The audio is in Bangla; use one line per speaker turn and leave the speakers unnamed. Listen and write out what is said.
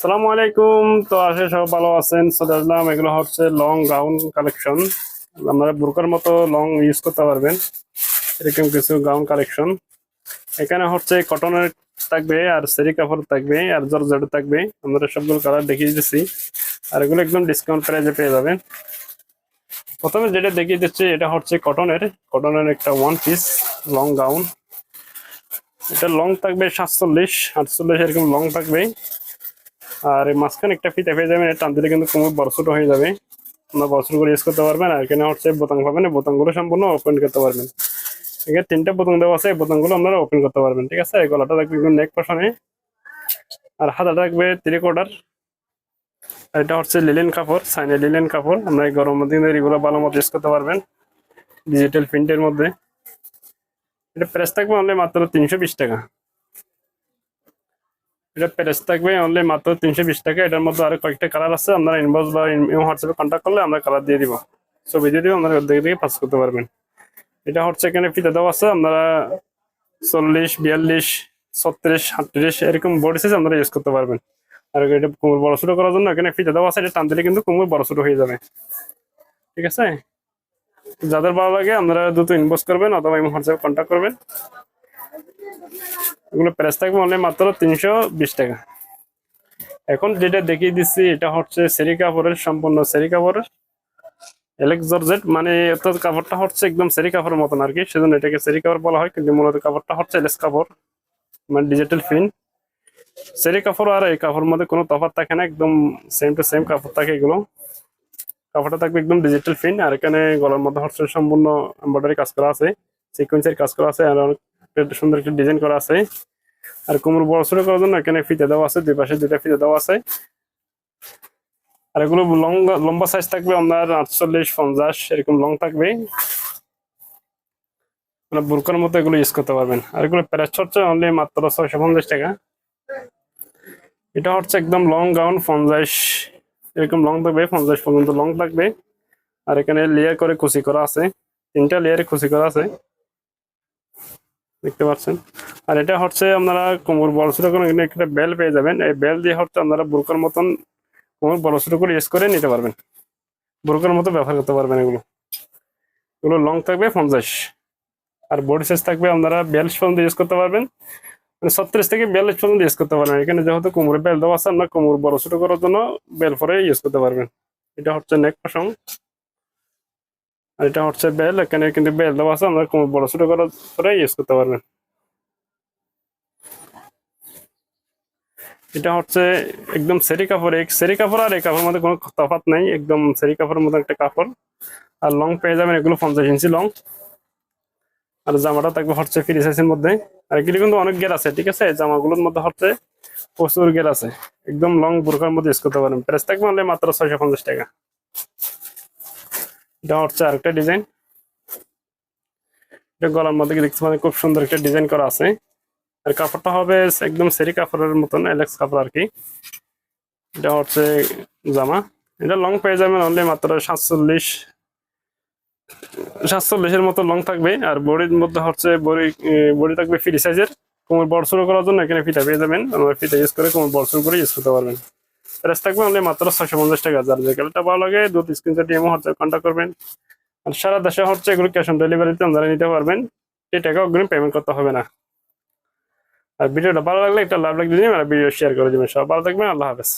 সালামু আলাইকুম। তো আসে সব ভালো আছেন। চলে এগুলো হচ্ছে লং গাউন কালেকশন আপনারা বুরকার মতো লং ইউজ করতে পারবেন। এরকম কিছু গাউন কালেকশন এখানে হচ্ছে কটনের থাকবে আর সেরি কাপড় থাকবে আর জর্জেট থাকবে। আমরা সবগুলো কালার দেখিয়ে দিচ্ছি আর এগুলো একদম ডিসকাউন্ট প্রাইজে পেয়ে যাবেন। প্রথমে যেটা দেখিয়ে দিচ্ছি, এটা হচ্ছে কটনের কটনের একটা ওয়ান পিস লং গাউন এটা লং থাকবে সাতচল্লিশ। আটচল্লিশ এরকম লং থাকবে আর মাঝখানে একটা ফিতে পেয়ে যাবেন টান দিলে কিন্তু কোমর বড় হয়ে যাবে। আপনার বড় করে ইউজ করতে পারবেন আর এখানে হচ্ছে বোতাম পাবেন বোতামগুলো সম্পূর্ণ ওপেন করতে পারবেন। এখানে তিনটা বোতাম দেওয়া আছে, এই বোতামগুলো আপনারা ওপেন করতে পারবেন, ঠিক আছে? গলাটা থাকবে একদম নেক পশনে আর হাতাটা থাকবে থ্রি কোয়ার্টার আর এটা হচ্ছে লিলেন কাপড় সাইনে লিলেন কাপড়। আপনার এই গরমের দিনে এগুলো ভালো মতো ইউজ করতে পারবেন ডিজিটাল প্রিন্টের মধ্যে। এটা প্রাইস থাকবে অনলি মাত্র তিনশো বিশ টাকা। এটা প্রাইস থাকবে অনলি মাত্র তিনশো বিশ টাকা। এটার মধ্যে আরও কয়েকটা কালার আছে, আপনারা ইনবক্স বা হোয়াটসঅ্যাপে কন্ট্যাক্ট করলে আমরা কালার দিয়ে দিব। ছবি দিয়ে দিব, আপনারা দেখে দেখে পাস করতে পারবেন। এটা হচ্ছে এখানে ফিতে দেওয়া আছে, আপনারা চল্লিশ, বিয়াল্লিশ, ছত্রিশ আটত্রিশ এরকম বডি সাইজ আপনারা ইউজ করতে পারবেন। আর এটা কোমর বড় ছোট করার জন্য এখানে ফিতে দেওয়া আছে, এটা টান দিলে কিন্তু কোমর বড় ছোট হয়ে যাবে। ঠিক আছে? যাদের ভালো লাগে আপনারা দ্রুত ইনবক্স করবেন অথবা হোয়াটসঅ্যাপে কন্ট্যাক্ট করবেন। এগুলো প্রাইস থাকবে অনলি মাত্র তিনশো বিশ টাকা। এখন যেটা দেখিয়ে দিচ্ছি, এটা হচ্ছে সেরি কাপড়ের সম্পূর্ণ সেরি কাপড়ের জর্জেট মানে অর্থাৎ কাপড়টা হচ্ছে একদম সেরি কাপড়ের মতন আর কি। সেজন্য এটাকে সেরি কাপড় বলা হয়, কিন্তু মূলত কাপড়টা হচ্ছে এলেক্স কাপড় মানে ডিজিটাল ফিন সেরি কাপড় আর এই কাপড়ের মধ্যে কোনো তফাৎ থাকে না, একদম সেম টু সেম কাপড় থাকে এগুলো। কাপড়টা থাকবে একদম ডিজিটাল ফিন আর এখানে গলার মধ্যে হচ্ছে সম্পূর্ণ এমব্রয়ডারি কাজ করা আছে সিকোয়েন্সের কাজ করা আছে, আর অনেক সুন্দর একটা ডিজাইন করা আছে। আর কোমর বড় ছোট করার জন্য এখানে ফিতে দেওয়া আছে, দুই পাশে দুইটা ফিতে দেওয়া আছে। আর এগুলো লং লম্বা সাইজ থাকবে আপনার আটচল্লিশ, পঞ্চাশ, এরকম লং থাকবে। মানে বুরকার মতো এগুলো ইউজ করতে পারবেন। আর এগুলো প্রাইস হচ্ছে অনলি মাত্র ছয়শো পঞ্চাশ টাকা। এটা হচ্ছে একদম লং গাউন পঞ্চাশ, এরকম লং থাকবে, পঞ্চাশ পর্যন্ত লং থাকবে। আর এখানে লেয়ার করে কুচি করা আছে। তিনটা লেয়ারে কুচি করা আছে। দেখতে পাচ্ছেন। আর এটা হচ্ছে আপনারা কোমর বড় ছোট করে একটা বেল পেয়ে যাবেন। এই বেল দিয়ে হচ্ছে আপনারা বুরকার মতন কোমর বড় ছোট করে ইউজ করে নিতে পারবেন। বুরকার মতো ব্যবহার করতে পারবেন এগুলো। এগুলো লং থাকবে পঞ্চাশ। আর বডি সাইজ থাকবে আপনারা বিয়াল্লিশ পর্যন্ত ইউজ করতে পারবেন। মানে ছত্রিশ থেকে বিয়াল্লিশ পর্যন্ত ইউজ করতে পারবেন। এখানে যেহেতু কোমরে বেল দেওয়া আছে, আপনার কোমর বড় ছোট করার জন্য বেল পরে ইউজ করতে পারবেন। এটা হচ্ছে নেক পশম। আর এটা হচ্ছে বেল, এখানে কিন্তু বেল দেওয়া আছে, আমরা কোমর বড় ছোট করার পরে ইউজ করতে পারবেন এটা হচ্ছে একদম সেরি কাপড় সেরি কাপড় আর এই কাপড়ের মধ্যে কোনো তফাৎ নাই, একদম সেরি কাপড়ের মতো একটা কাপড়। আর লং পেয়ে যাবেন এগুলো পঞ্চাশ ইঞ্চি লং আর জামাটা থাকবে হচ্ছে ফ্রি সাইজের মধ্যে। আর এগুলি কিন্তু অনেক গের আছে, ঠিক আছে? জামাগুলোর মধ্যে হচ্ছে প্রচুর গের আছে। একদম লং বুরকার মধ্যে ইউজ করতে পারেন প্রাইস থাকবে মাত্র ছয়শো পঞ্চাশ টাকা। এটা হচ্ছে আরেকটা ডিজাইন। এটা গলার মধ্যে দেখতে পাবেন খুব সুন্দর একটা ডিজাইন করা আছে। আর কাপড়টা হবে একদম সেরি কাপড়ের মতন, এলেক্স কাপড় আর কি। এটা হচ্ছে জামা। এটা লং পেয়ে যাবেন অনলি মাত্র সাতচল্লিশ, সাতচল্লিশের মতো লং থাকবে। আর বডির মধ্যে হচ্ছে বডি বডি থাকবে ফ্রি সাইজের কোমর বড় শুরু করার জন্য এখানে ফিটা পেয়ে যাবেন। আমরা ফিটা ইউজ করে কোমর বড় শুরু করে ইউজ করতে পারবেন। প্রাইস থাকবে মাত্র ছয়শো পঞ্চাশ টাকা। যার যে ভালো লাগে দু স্ক্রিনশট এমও হচ্ছে কন্ট্যাক্ট করবেন। আর সারা দেশে হচ্ছে এগুলো ক্যাশ অন ডেলিভারিতে আপনারা নিতে পারবেন। এই টাকা অগ্রিম পেমেন্ট করতে হবে না। আর ভিডিওটা ভালো লাগলে একটা লাভ দিন আর ভিডিও শেয়ার করে দেবেন। সব ভালো থাকবেন, আল্লাহ হাফেজ।